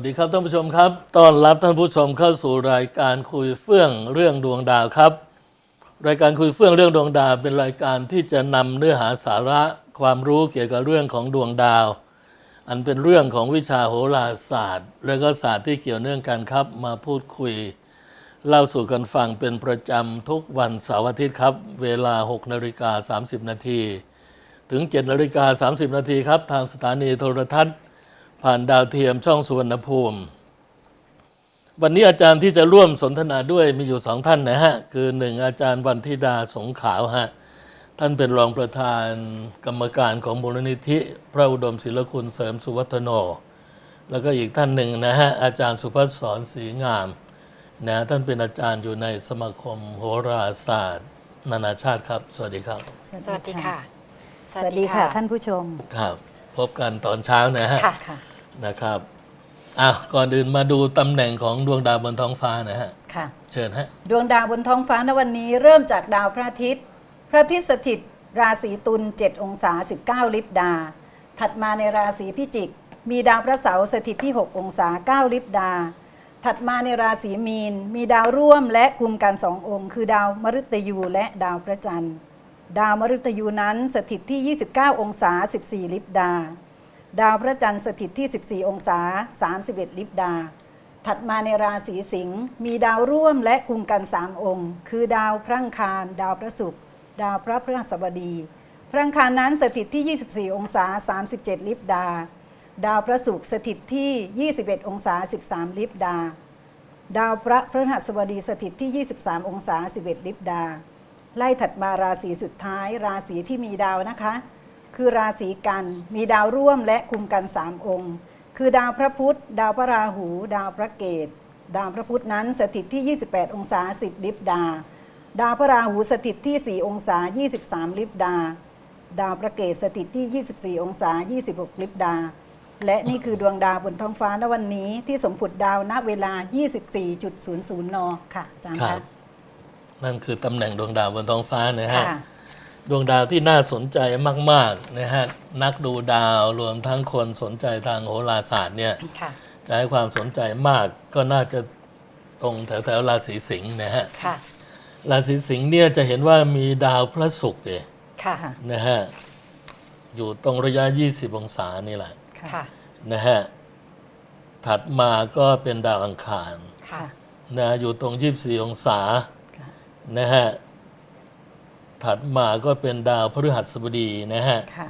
วัสดีครับท่านผู้ชมครับต้อนรับท่านผู้ชมเข้าสู่รายการคุยเฟื่องเรื่องดวงดาวครับ รายการคุยเฟื่องเรื่องดวงดาว เป็นรายการที่จะนำเนื้อหาสาระความรู้เกี่ยวกับเรื่องของดวงดาว อันเป็นเรื่องของวิชาโหราศาสตร์ และก็ศาสตร์ที่เกี่ยวเนื่องกันครับ มาพูดคุย เล่าสู่กันฟังเป็นประจำทุกวันเสาร์อาทิตย์ครับ เวลา6นาฬิกา30นาทีถึง7นาฬิกา30นาทีครับทางสถานีโทรทัศน์ ผ่านดาวเทียมช่องสุวรรณภูมิ วันนี้อาจารย์ที่จะร่วมสนทนาด้วยมีอยู่สองท่านนะฮะ คือหนึ่งอาจารย์วันธิดาสงขาวฮะ ท่านเป็นรองประธานกรรมการของมูลนิธิ พระอุดมศิลคุณเสริมสุวัฒโน แล้วก็อีกท่านหนึ่งนะฮะ อาจารย์สุภัสสรศรีงามนะท่านเป็นอาจารย์อยู่ในสมาคมโหราศาสตร์ นานาชาติครับ สวัสดีครับ สวัสดีค่ะ สวัสดีค่ะ ท่านผู้ชมครับ พบกันตอนเช้านะฮะ ค่ะค่ะนะครับอะก่อนอื่นมาดูตำแหน่งของดวงดาวบนท้องฟ้านะฮะ ค่ะ เชิญฮะ ดวงดาวบนท้องฟ้าในวันนี้เริ่มจากดาวพระอาทิตย์ พระอาทิตย์สถิต ราศีตุล7องศา 19 ลิบดา ถัดมาในราศีพิจิก มีดาวพระเสาร์สถิตที่ 6 องศา 9 ลิบดา ถัดมาในราศีมีน มีดาวร่วมและกลุ่มกันสององค์ คือดาวมฤตยูและดาวพระจันทร์ ดาวมฤตยูนั้นสถิตที่ 29 องศา 14 ลิบดา ดาวพระจันทร์สถิตที่ 14 องศา 31 ลิบดา ถัดมาในราศีสิงห์มีดาวร่วมและกลุ่มกันสามองค์ คือดาวพระอังคาร ดาวพระศุกร์ดาวพระพฤหัสบดี พระอังคารนั้นสถิตที่ 24 องศา 37 ลิบดา ดาวพระศุกร์สถิตที่ 21 องศา 13 ลิบดา ดาวพระพฤหัสบดีสถิตที่ 23 องศา 11 ลิบดา ไล่ถัดมาราศีสุดท้าย ราศีที่มีดาวนะคะ คือราศีกันมีดาวร่วมและคุมกัน 3 องค์ คือดาวพระพุธ ดาวพระราหู ดาวพระเกตดาวพระพุธนั้นสถิตที่ 28 องศา 10 ลิบดา ดาวพระราหูสถิตที่ 4 องศา 23 ลิบดา ดาวพระเกตสถิตที่ 24 องศา 26 ลิบดา และนี่คือดวงดาวบนท้องฟ้าณวันนี้ที่สมผุดดาวณเวลา 24.00 น ค่ะอาจารย์ครัคะบ นั่นคือตำแหน่งดวงดาวบนท้องฟ้านะฮะ ค่ะดวงดาวที่น่าสนใจมากๆนะฮะนักดูดาวรวมทั้งคนสนใจทางโหราศาสตร์เนี่ย ค่ะจะให้ความสนใจมากก็น่าจะตรงแถวๆราศีสิงห์นะฮะค่ะราศีสิงห์เนี่ยจะเห็นว่ามีดาวพระศุกร์เนี่ยค่ะค่ะนะฮะอยู่ตรงระยะ 20 องศานี่แหละค่ะนะฮะถัดมาก็เป็นดาวอังคารค่ะนะอยู่ตรง 24 องศาค่ะ นะฮะถัดมาก็เป็นดาวพฤหัสบดีนะฮะค่ะ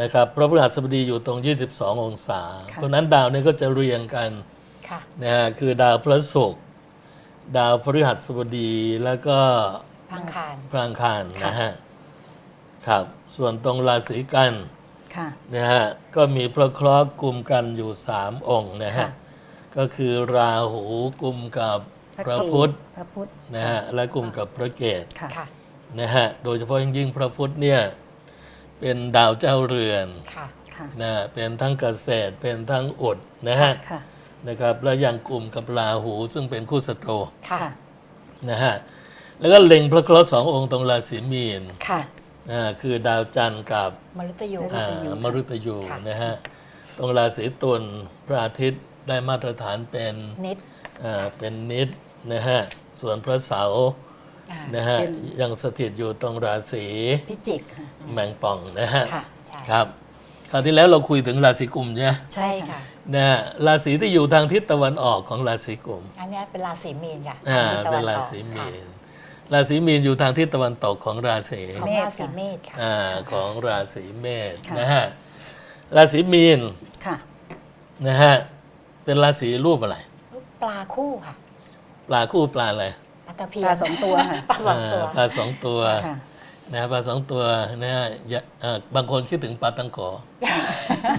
นะครับพระพฤหัสบดีอยู่ตรง 22 องศา ค่ะ เพราะฉะนั้นดาวเนี่ยก็จะเรียงกันค่ะ นะฮะคือดาวพระศุกร์ดาวพฤหัสบดีแล้วก็ พังคาร พระอังคารนะฮะ ครับ ส่วนตรงราศีกันค่ะ นะฮะ ก็มีพระเคราะห์กลุ่มกันอยู่สามองค์นะฮะ ค่ะ ก็คือราหูกลุ่มกับ พระพุทธพระพุทธนะฮะและกลุ่มกับพระเกศค่ะค่ะนะฮะโดยเฉพาะอย่างยิ่งพระพุทธเนี่ยเป็นดาวเจ้าเรือนค่ะค่ะนะเป็นทั้งเกษตรเป็นทั้งอุดนะฮะค่ะนะครับแล้วยังกลุ่มกับราหูซึ่งเป็นคู่ศัตรูค่ะค่ะนะฮะแล้วก็เล็งพระเคราะห์สององค์ตรงราศีมีนค่ะนะฮะคือดาวจันทร์กับมฤตยูอ่ามฤตยูค่ะนะฮะตรงราศีตุลพระอาทิตย์ได้มาตรฐานเป็นนิดอ่าเป็นนิด นะฮะส่วนพระเสาร์อ่านะฮะเป็นยังสถิตอยู่ตรงราศีพิจิกค่ะแมงป่องนะฮะค่ะ ใช่ครับคราวที่แล้วเราคุยถึงราศีกุมใช่ไหมใช่ค่ะ นะฮะราศีที่อยู่ทางทิศตะวันออกของราศีกุมอันเนี้ยเป็นราศีมีนค่ะอ่าทิศตะเป็วันนราออกศีมีค่ะนราศีมีนอยู่ทางทิศตะวันตกของราศี ของเมษราศีเมษค่ะ อ่าของราศีเมษค่ะ นะฮะราศีมีนค่ะ นะฮะเป็นราศีรูปอะไร ปลาคู่ค่ะ ปลาคู่ปลาอะไรปลาตะเพียปลาสองตัวค่ะ ปลาสองตัวอ่าปลาสองตัวค่ะนะฮะปลาสองตัวนะฮะอย่าเอ่อบางคนคิดถึงปลาตังโก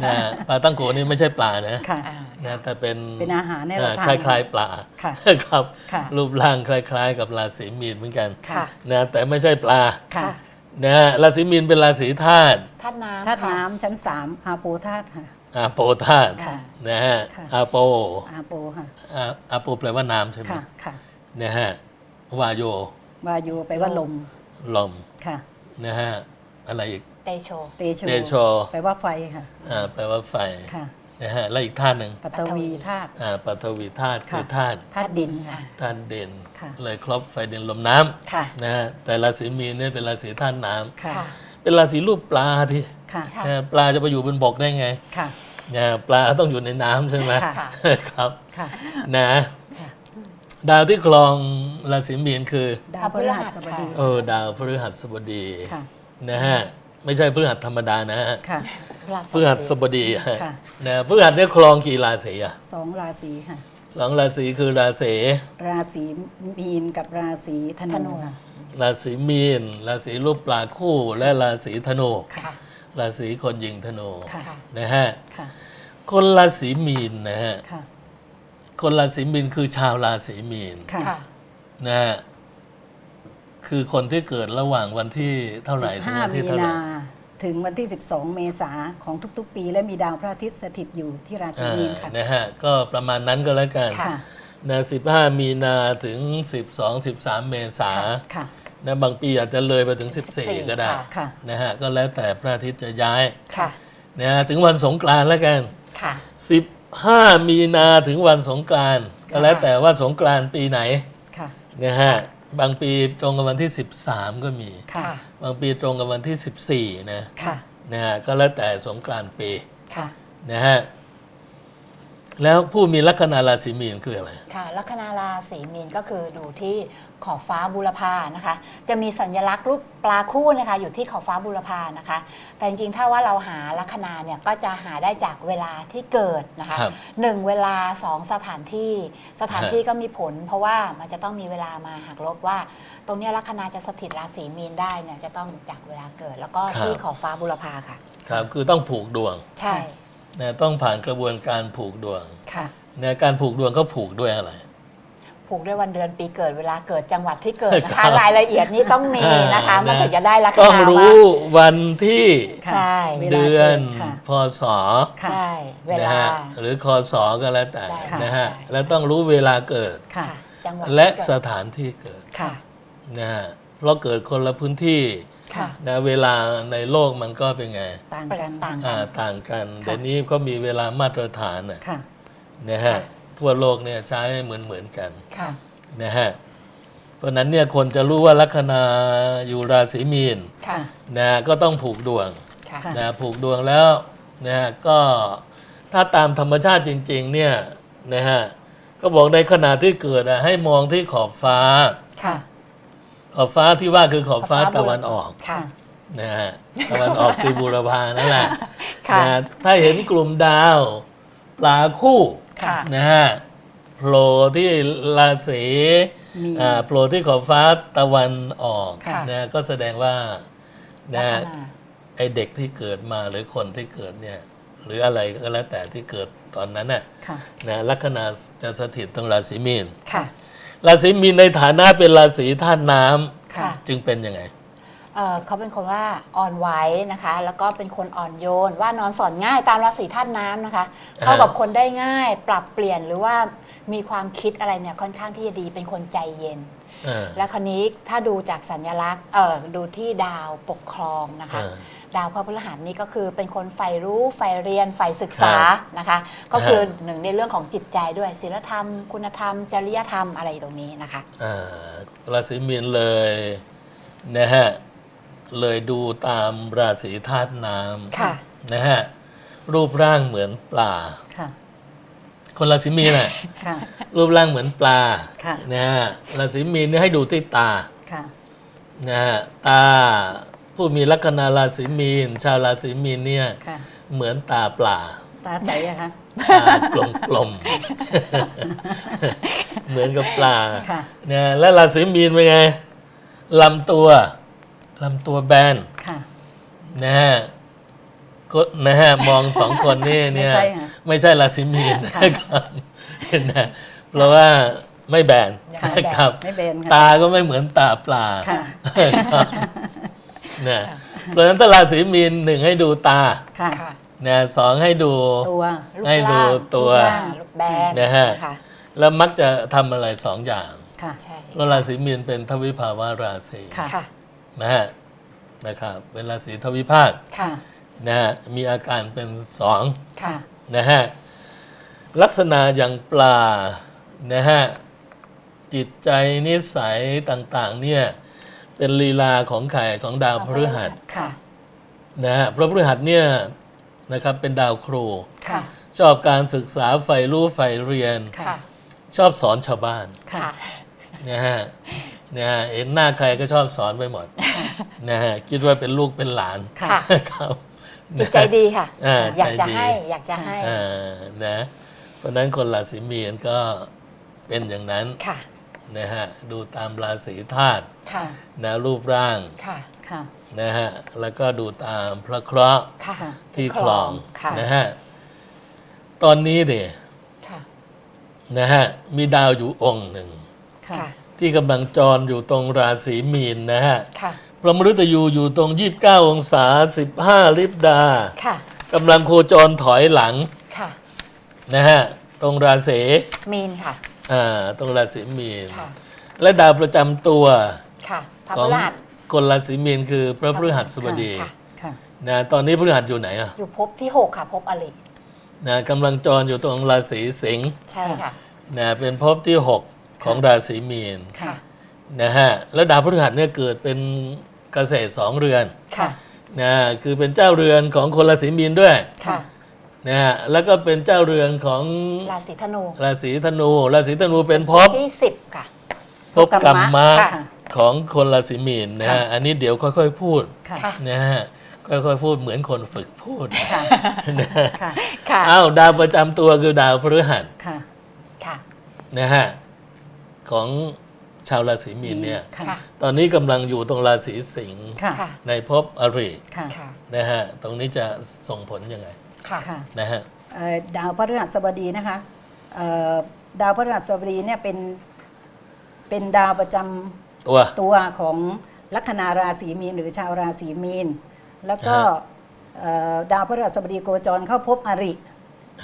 นะฮะปลาตังโกนี่ไม่ใช่ปลานะค่ะ อ่า นะแต่เป็นเป็นอาหารให้เราอ่ทานคล้ายๆปลาค่ะครับ ค่ะ รูปร่างคล้าย ๆ กับราศีมีนเหมือนกันค่ะ นะแต่ไม่ใช่ปลาค่ะ นะฮะราศีมีนเป็นราศีธาตุธาตุน้ำธาตุค่ะ น้ำชั้นสามอาโปธาตุค่ะ อาโปธาตุค่ะนะฮะค่ะ อาโปอาโปค่ะอาอาโปแปลว่าน้ำใช่ไหมค่ะค่ะนะฮะวาโยวายุไปลว่าลมลมค่ะ นะฮะอะไรอีกเตโช เตโชเตโชไปลว่าไฟค่ะอ่าแปลว่าไฟค่ะนะฮะและอีกธาตุหนึ่งปัตวีธาตุ อ่าปฐวีธาตุคือค่ะธาตุธาตุดินค่ะ ธาตุเด่นค่ะ เลยครบไฟดินลมน้ำค่ะนะฮะแต่ราศีมีนเนี่ยเป็นราศีธาตุน้ค่ะค่ะำเป็นราศีรูปปลาที่ ค่ะค่ะนะปลาจะไปอยู่บนบกได้ไงค่ะนะปลาต้องอยู่ในน้ำใช่ไหมค่ะค่ะครับค่ะนะค่ะดาวที่ครองราศีมีนคือ ดาวพฤหัสบดี เออดาวพฤหัสบดีค่ะ นะฮะไม่ใช่พฤหัสธรรมดานะฮะค่ะ พฤหัสบดีฮะค่ะ นะพฤหัสเนี่ยครองกี่ราศีอะสองราศีค่ะ สองราศีคือราศีราศีมีนกับราศีธธนูนู ค่ะ ราศีมีน ราศีรูปปลาคู่และราศีธนู ค่ะ ราศีคนยิงธนูค่ะค่ะนะฮะค่ะคนราศีมีนนะฮะค่ะคนราศีมีนคือชาวราศีมีนค่ะค่ะนะฮะคือคนที่เกิดระหว่างวันที่เท่าไหร่ถึง15วันที่มีเท่าไหร่นาถึงวันที่ 12 เมษาของทุกๆ ปี และมีดาวพระอาทิตย์สถิตอยู่ที่ราศีอ่ามีนค่ะนะฮะก็ประมาณนั้นก็แล้วกันค่ะนะ15 มีนาถึง 12 13 เมษาค่ะ นะบางปีอาจจะเลยไปถึง 14 14ก็ได้ค่ะค่ะ นะฮะก็แล้วแต่พระอาทิตย์จะย้ายค่ะ นะฮะถึงวันสงกรานต์แล้วกัน ค่ะ 15 มีนาถึงวันสงกรานต์ก็แล้วแต่ว่าสงกรานต์ปีไหนค่ะ นะฮะบางปีตรงกับวันที่ 13 ก็มี ค่ะค่ะบางปีตรงกับวันที่ 14 นะค่ะ นะฮะก็แล้วแต่สงกรานต์ปีค่ะ นะฮะ แล้วผู้มีลัคนาราศีมีนคืออะไร ค่ะลัคนาราศีมีนก็คือดูที่ขอบฟ้าบุรพานะคะ จะมีสัญลักษณ์รูปปลาคู่นะคะ อยู่ที่ขอบฟ้าบุรพานะคะ แต่จริงๆถ้าว่าเราหาลัคนาเนี่ยก็จะหาได้จากเวลาที่เกิดนะคะครับหนึ่งเวลาสองสถานที่ สถานที่ก็มีผล เพราะว่ามันจะต้องมีเวลามาหักลบว่า ตรงเนี้ยลัคนาจะสถิตราศีมีนได้เนี่ยจะต้องจากเวลาเกิด แล้วก็ที่ขอบฟ้าบุรพาค่ะ ครับ คือต้องผูกดวง ใช่ นะต้องผ่านกระบวนการผูกดวงค่ะนะการผูกดวงก็ผูกด้วยอะไร ผูกด้วยวันเดือนปีเกิดเวลาเกิดจังหวัดที่เกิดนะครัคะบ รายละเอียดนี่ต้องมีนะคะอ่ามันนะถึงจะได้ลัคต้องนารู้ว่าวันที่ค่ะใช่เวลาเดือนค่ะ พศค่ะ ใช่เวนะลา ฮะหรือคศก็แล้วแต่ใช่นะฮะใช่แล้วต้องรู้เวลาเกิดค่ะค่ะ จังหวัดและที่สเกิดถานที่เกิดค่ะ นะฮะเพราะเกิดคนละพื้นที่ ค่ะ นะเวลาในโลกมันก็เป็นไงต่างกันต่างอ่าต่างกันเดี๋ยวนี้ก็มีเวลามาตรฐานนะค่ะ นะฮะทั่วโลกเนี่ยใช้เหมือนเหมือนๆกันค่ะ นะฮะเพราะฉะนั้นเนี่ยคนจะรู้ว่าลัคนาอยู่ราศีมีนค่ะ นะก็ต้องผูกดวง ค่ะค่ะนะผูกดวงแล้วนะฮะก็ถ้าตามธรรมชาติจริง ๆ เนี่ยนะฮะก็บอกในขณะที่เกิดอะให้มองที่ขอบฟ้า ค่ะ ขอบฟ้าที่ว่าคือขอบฟ้าขอบฟ้าตะวันออกค่ะ นะฮะตะวันออกคือบูรพานั่นแหละค่ะนะฮะถ้าเห็นกลุ่มดาวปลาคู่ค่ะ นะฮะโผล่ที่ราศีมีอ่าโผล่ที่ขอบฟ้าตะวันออกค่ะ นะก็แสดงว่าลันะคฮะนา ไอเด็กที่เกิดมาหรือคนที่เกิดเนี่ย หรืออะไรก็แล้วแต่ที่เกิดตอนนั้นน่ะค่ะ นะลัคนาจะสถิตตรงราศีมีนค่ะ ราศีมีนในฐานะเป็นราศีธาตุน้ำค่ะ จึงเป็นยังไง เอ่อเขาเป็นคนว่าอ่อนไหวนะคะ แล้วก็เป็นคนอ่อนโยน ว่านอนสอนง่ายตามราศีธาตุน้ำนะคะ เข้ากับคนได้ง่าย ปรับเปลี่ยนหรือว่ามีความคิดอะไรเนี่ยค่อนข้างที่จะดีเป็นคนใจเย็นเออและคราวนี้ถ้าดูจากสัญลักษณ์เอ่อดูที่ดาวปกครองนะคะเออ ดาวพระพฤหัสนี่ก็คือเป็นคนใฝ่รู้ใฝ่เรียนใฝ่ศึกษาครับนะคะ ก็คือฮะหนึ่งในเรื่องของจิตใจด้วยศีลธรรม คุณธรรม จริยธรรมอะไรตรงนี้นะคะอ่าราศีมีนเลยนะฮะเลยดูตามราศีธาตุน้ค่ะำนะฮะรูปร่างเหมือนปลาค่ะคนราศีมีนน่ะค่ะรูปร่างเหมือนปลาค่ะนะฮะราศีมีนเนี่ยให้ดูที่ตาค่ะนะฮะตา ผู้มีลัคนาราศีมีน ชาวราศีมีนเนี่ยค่ะ เหมือนตาปลา ตาใสอะคะ ตากลมกลมๆ เหมือนกับปลาค่ะ เนี่ยแล้วราศีมีนเป็นไงลำตัวลำตัวแบนค่ะ นะฮะก็นะฮะมองสองคนนี่เนี่ย ไม่ใช่ค่ะไม่ใช่ราศีมีนค่ะนะครับนะเพราะว่าไม่แบนยังไม่แบน ครับ ไม่เบนตาค่ะก็ไม่เหมือนตาปลาค่ะ ครับ นะเพราะฉะนั้นถ้าราศีมีนหนึ่งให้ดูตาค่ะ ค่ะนะสองให้ดู ตัว รูปให้ดูร่างตัว รูปร่างรูปแบนนะฮะ ค่ะแล้วมักจะทำอะไรสองอย่างค่ะ ใช่เพราะราศีมีนเป็นทวิภาวะราศีค่ะ ค่ะ นะฮะนะครับเป็นราศีทวิภาคค่ะ นะฮะมีอาการเป็นสอง ค่ะ นะฮะลักษณะอย่างปลานะฮะจิตใจนิสัยต่างๆเนี่ย เป็นลีลาของไข่ของดาวพฤหัสค่ะนะฮะพระพฤหัสเนี่ยนะครับเป็นดาวครู ค่ะ ชอบการศึกษาใฝ่รู้ใฝ่เรียน ค่ะ ชอบสอนชาวบ้านค่ะค่ะ นะฮะนะฮะเห็นหน้าใครก็ชอบสอนไปหมดนะฮะคิดว่าเป็นลูกเป็นหลานค่ะ ครับจิตใจดีค่ะ อ่าอยากจะใจดีให้ อยากจะให้ อ่านะ เพราะฉะนั้นคนราศีมีนก็เป็นอย่างนั้น ค่ะ นะฮะดูตามราศีธาตุค่ะนะรูปร่างค่ะค่ะนะฮะแล้วก็ดูตามพระเคราะห์ค่ะค่ะที่คลองค่ะนะฮะตอนนี้เดค่ะนะฮะมีดาวอยู่องค์หนึ่งค่ะค่ะที่กำลังจรอยู่ตรงราศีมีนนะฮะค่ะพระมฤตยูอยู่ตรง 29 องศา 15 ลิบดาค่ะกำลังโคจรถอยหลังค่ะนะฮะตรงราศีมีนค่ะ อ่าตรงราศีมีน ค่ะ และดาวประจำตัวค่ะพระขพองฤหัสคนราศีมีนคือพระพฤหัสบดีค่ะ ค่ะ นะตอนนี้พฤหัสอยู่ไหนอะอยู่ภพที่หกค่ะภพอลินะกำลังจรอยู่ตรงราศีสิงห์ใช่ค่ะ นะเป็นภพที่6ของราศีมีนค่ะ นะฮะแล้วดาวพฤหัสเนี่ยเกิดเป็นเกษตรสองเรือนค่ะ นะคือเป็นเจ้าเรือนของคนราศีมีนด้วย ค่ะ นะฮะแล้วก็เป็นเจ้าเรือนของราศีธนูราศีธนูราศีธนูเป็นภพที่สิบค่ะ ภพกรรมะค่ะของคนราศีมีนนะฮะค่ะอันนี้เดี๋ยวค่อยๆพูดค่ะค่ะ นะฮะค่อยๆพูดเหมือนคนฝึกพูดค่ะนะฮะค่ะค่ะอ้าวดาวประจำตัวคือดาวพฤหัสค่ะค่ะ นะฮะของชาวราศีมีนเนี่ย ค่ะค่ะตอนนี้กำลังอยู่ตรงราศีสิงห์ค่ะ ค่ะ ในภพอริค่ะ ค่ะ นะฮะตรงนี้จะส่งผลยังไง ค่ะ ค่ะนะฮะ เอ่อดาวพฤหัสบดีนะคะเอ่อดาวพฤหัสบดีเนี่ยเป็นเป็นดาวประจำตัว ตัวของลัคนาราศีมีน หรือชาวราศีมีน แล้วก็ฮะ เอ่อดาวพฤหัสบดีโคจรเข้าภพอริ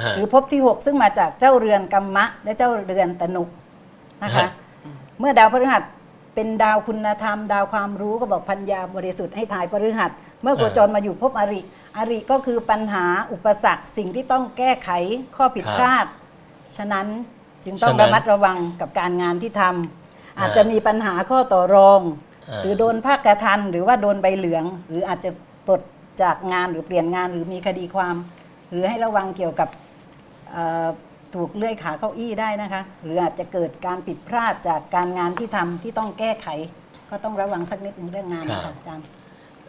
ฮะ หรือภพที่ 6 ซึ่งมาจากเจ้าเรือนกัมมะ และเจ้าเรือนตนุนะคะฮะเมื่อดาวพฤหัสเป็นดาวคุณธรรม ดาวความรู้ก็บอกพัญญาบริสุทธิ์ให้ทายพฤหัส เมื่อโคจรมาอยู่ภพอริ อริก็คือปัญหาอุปสรรคสิ่งที่ต้องแก้ไขข้อผิดพลาด ฉะนั้นจึงต้องฉะนั้นระมัดระวังกับการงานที่ทำอาจอ่าจะมีปัญหาข้อต่อรอง อ่า หรือโดนภาคกระทันหรือว่าโดนใบเหลือง หรืออาจจะปลดจากงานหรือเปลี่ยนงานหรือมีคดีความ หรือให้ระวังเกี่ยวกับเอ่อถูกเลื่อยขาเก้าอี้ได้นะคะ หรืออาจจะเกิดการผิดพลาดจากการงานที่ทำที่ต้องแก้ไข ก็ต้องระวังสักนิดหนึงเรื่องงานนะคะอาจารย์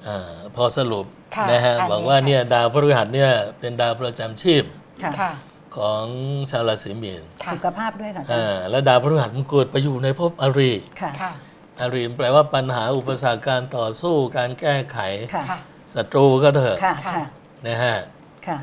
อ่าพอสรุปค่ะนะฮะอันนี้บอกว่าค่ะเนี่ยดาวพฤหัสเนี่ยเป็นดาวประจำชีพค่ะค่ะของชาวราศีมีนค่ะสุขภาพด้วยค่ะอาจารอ่าย์แล้วดาวพฤหัสมันเกิดไปอยู่ในภพอริค่ะค่ะอริแปลว่าปัญหาอุปสรรคการต่อสู้การแก้ไขค่ะค่ะศัตรูก็เถอะค่ะค่ะค่ะนะฮะค่ะ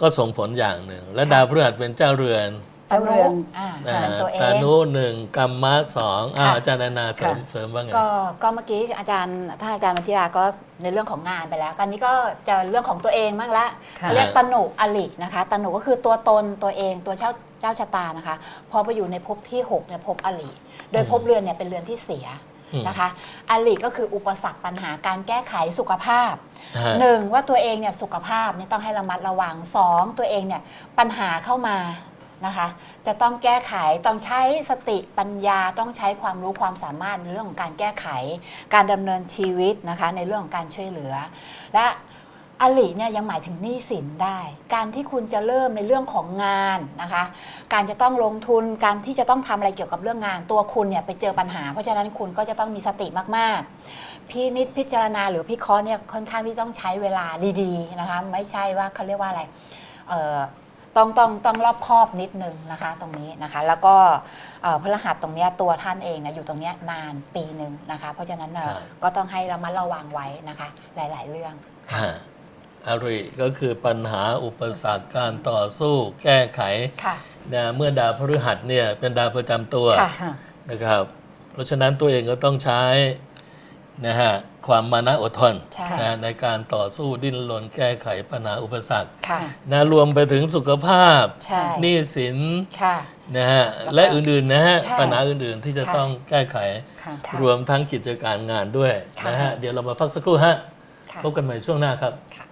ก็ส่งผลอย่างหนึ่ง และดาวพฤหัสเป็นเจ้าเรือน เจ้าเรือน อ่าอ่าเรือนตัวเอตาง นุหนึ่งกรรมะสองอ่าค่ะ อาจารย์นานาเสริมค่ะ เสริมว่าไง ก็ก็เมื่อกี้อาจารย์ท่านอาจารย์มัธิราก็ในเรื่องของงานไปแล้วตอนนี้ก็จะเรื่องของตัวเองบ้างละค่ะ เรียกตนุอลินะคะตนุก็คือตัวตนตัวเองตัวเจ้าเจ้าชะตานะคะ พอไปอยู่ในภพที่6เนี่ยภพอลิโดยภพเรือนเนี่ยเป็นเรือนที่เสียอืม นะคะอลิก็คืออุปสรรคปัญหาการแก้ไขสุขภาพ ฮะ หนึ่งว่าตัวเองเนี่ยสุขภาพเนี่ยต้องให้ระมัดระวังสองตัวเองเนี่ยปัญหาเข้ามา นะคะ จะต้องแก้ไขต้องใช้สติปัญญาต้องใช้ความรู้ความสามารถในเรื่องของการแก้ไข การดำเนินชีวิตนะคะในเรื่องของการช่วยเหลือ และอลิเนี่ยยังหมายถึงหนี้สินได้ การที่คุณจะเริ่มในเรื่องของงานนะคะ การจะต้องลงทุน การที่จะต้องทำอะไรเกี่ยวกับเรื่องงาน ตัวคุณเนี่ยไปเจอปัญหา เพราะฉะนั้นคุณก็จะต้องมีสติมากๆพี่นิดพิจารณาหรือพี่เคอเนี่ยค่อนข้างที่ต้องใช้เวลาดีๆนะคะ ไม่ใช่ว่าเขาเรียกว่าอะไรเออ ต้องต้องต้องรอบคอบนิดนึงนะคะตรงนี้นะคะ แล้วก็เอ่อพฤหัสตรงเนี้ยตัวท่านเองนะอยู่ตรงเนี้ยนานปีหนึ่งนะคะ เพราะฉะนั้นเอ่อครับ ก็ต้องให้ระมัดระวังไว้นะคะ หลาย ๆ เรื่อง ฮะอริก็คือปัญหาอุปสรรคการต่อสู้แก้ไขค่ะ นะเมื่อดาวพฤหัสเนี่ยเป็นดาวประจำตัวค่ะค่ะนะครับ เพราะฉะนั้นตัวเองก็ต้องใช้นะฮะ ความมานะอดทนใช่ นะในการต่อสู้ดิ้นรนแก้ไขปัญหาอุปสรรคค่ะ นะรวมไปถึงสุขภาพใช่ หนี้สินค่ะ นะฮะแล้วก็และอื่นๆนะฮะใช่ปัญหาอื่นๆที่จะค่ะ ต้องแก้ไขค่ะค่ะ รวมทั้งกิจการงานด้วยค่ะนะฮะเดี๋ยวเรามาพักสักครู่ฮะค่ะ พบกันใหม่ช่วงหน้าครับ ค่ะ